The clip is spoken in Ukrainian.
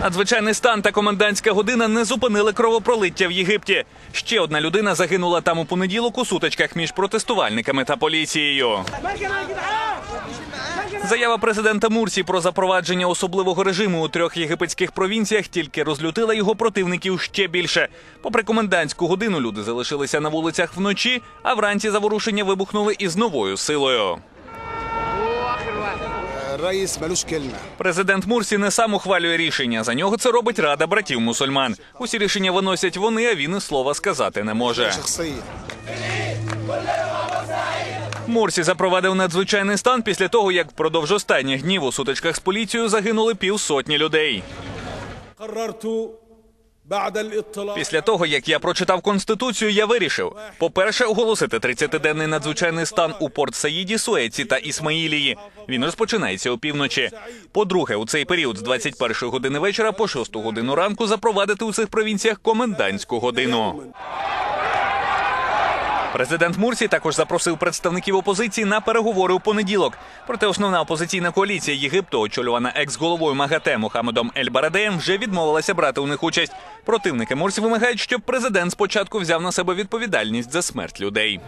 Надзвичайний стан та комендантська година не зупинили кровопролиття в Єгипті. Ще одна людина загинула там у понеділок у сутичках між протестувальниками та поліцією. Заява президента Мурсі про запровадження особливого режиму у трьох єгипетських провінціях тільки розлютила його противників ще більше. Попри комендантську годину, люди залишилися на вулицях вночі, а вранці заворушення вибухнули із новою силою. Раїс Мелюш Кельме. Президент Мурсі не сам ухвалює рішення. За нього це робить Рада братів мусульман. Усі рішення виносять вони, а він і слова сказати не може. Мурсі запровадив надзвичайний стан після того, як впродовж останніх днів у сутичках з поліцією загинули півсотні людей. Після того, як я прочитав конституцію, я вирішив: по-перше, оголосити 30-денний надзвичайний стан у Порт Саїді, Суеці та Ісмаїлії. Він розпочинається опівночі. По-друге, у цей період з 21 години вечора по 6 годину ранку запровадити у цих провінціях комендантську годину. Президент Мурсі також запросив представників опозиції на переговори у понеділок. Проте основна опозиційна коаліція Єгипту, очолювана екс-головою МАГАТЕ Мухаммедом Ель-Барадеєм, вже відмовилася брати у них участь. Противники Мурсі вимагають, щоб президент спочатку взяв на себе відповідальність за смерть людей.